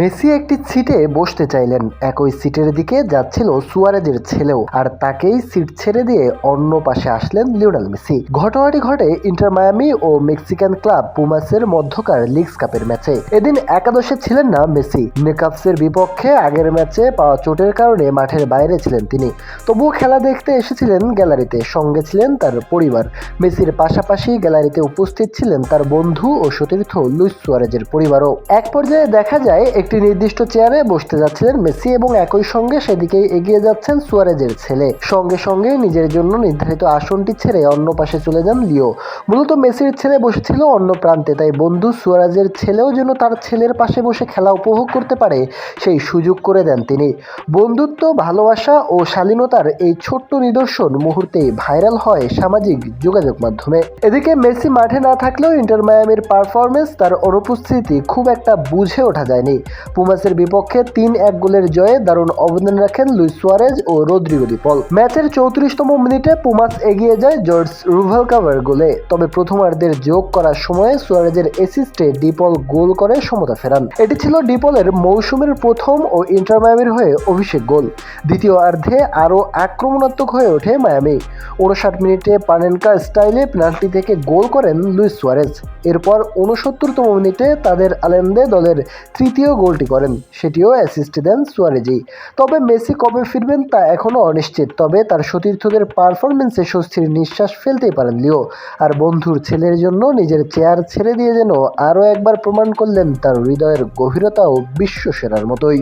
Messi একটি সিটে বসতে চাইলেন। একই সিটের দিকে যাচ্ছিল সুয়ারেজের ছেলেও আর তাকেই সিট ছেড়ে দিয়ে অন্য পাশে আসলেন লিওনাল মেসি। ঘটনাটি ঘটে ইন্টার মায়ামি ও মেক্সিকান ক্লাব পুমাসের মধ্যকার লিগস কাপের ম্যাচে। এদিন একাদশে ছিলেন না মেসি। নেকাপসের বিপক্ষে আগের ম্যাচে পাওয়া চোটের কারণে মাঠের বাইরে ছিলেন তিনি। তবুও খেলা দেখতে এসেছিলেন গ্যালারিতে। সঙ্গে ছিলেন তার পরিবার। মেসির পাশাপাশি গ্যালারিতে উপস্থিত ছিলেন তার বন্ধু ও সতীর্থ লুইস সুয়ারেজের পরিবারও। এক পর্যায়ে দেখা যায় একটি নির্দিষ্ট চেয়ারে বসতে যাচ্ছিলেন মেসি এবং একই সঙ্গে সেদিকে এগিয়ে যাচ্ছেন সুয়ারেজের ছেলে। সঙ্গে সঙ্গে নিজের জন্য নির্ধারিত আসনটি ছেড়ে অন্য পাশে চলে যান লিও। মূলত মেসির ছেলে বসেছিল অন্য প্রান্তে, তাই বন্ধু সুয়ারেজের ছেলেও যেন তার ছেলের পাশে বসে খেলা উপভোগ করতে পারে সেই সুযোগ করে দেন তিনি। বন্ধুত্ব, ভালোবাসা ও শালীনতার এই ছোট্ট নিদর্শন মুহূর্তেই ভাইরাল হয় সামাজিক যোগাযোগ মাধ্যমে। এদিকে মেসি মাঠে না থাকলেও ইন্টার মায়ামির পারফরমেন্স তার অনুপস্থিতি খুব একটা বুঝে ওঠা যায়নি। পুমাসের বিপক্ষে তিন এক গোলের জয়ে দারুণ অবদান রাখেন লুইস সুয়ারেজ ও রদ্রিগো ডিপল ম্যাচের চৌত্রিশতম মিনিটে পুমাস এগিয়ে যায় জর্জ রুভালকাভার গোলে। তবে প্রথমার্ধের যোগ করার সময়ে সুয়ারেজের এসিস্টে ডিপল গোল করে সমতা ফেরান। এটি ছিল ডিপলের মৌসুমের প্রথম ও ইন্টার মায়ামির হয়ে অভিষেক গোল। দ্বিতীয় অর্ধে আরও আক্রমণাত্মক হয়ে ওঠে মায়ামি। উনষাট মিনিটে পানেনকা স্টাইলে পেনাল্টি থেকে গোল করেন লুইস সুয়ারেজ। এরপর উনসত্তরতম মিনিটে তাদের আলেন্দে দলের তৃতীয় নিজেও গোলটি করেন, সেটিও অ্যাসিস্ট দেন সুয়ারেজি তবে মেসি কবে ফিরবেন তা এখনও অনিশ্চিত, তবে তার সতীর্থদের পারফরমেন্সে স্বস্তির নিঃশ্বাস ফেলতেই পারেন লিও। আর বন্ধুর ছেলের জন্য নিজের চেয়ার ছেড়ে দিয়ে যেন আরও একবার প্রমাণ করলেন তার হৃদয়ের গভীরতা ও বিশ্বসেরার মতোই।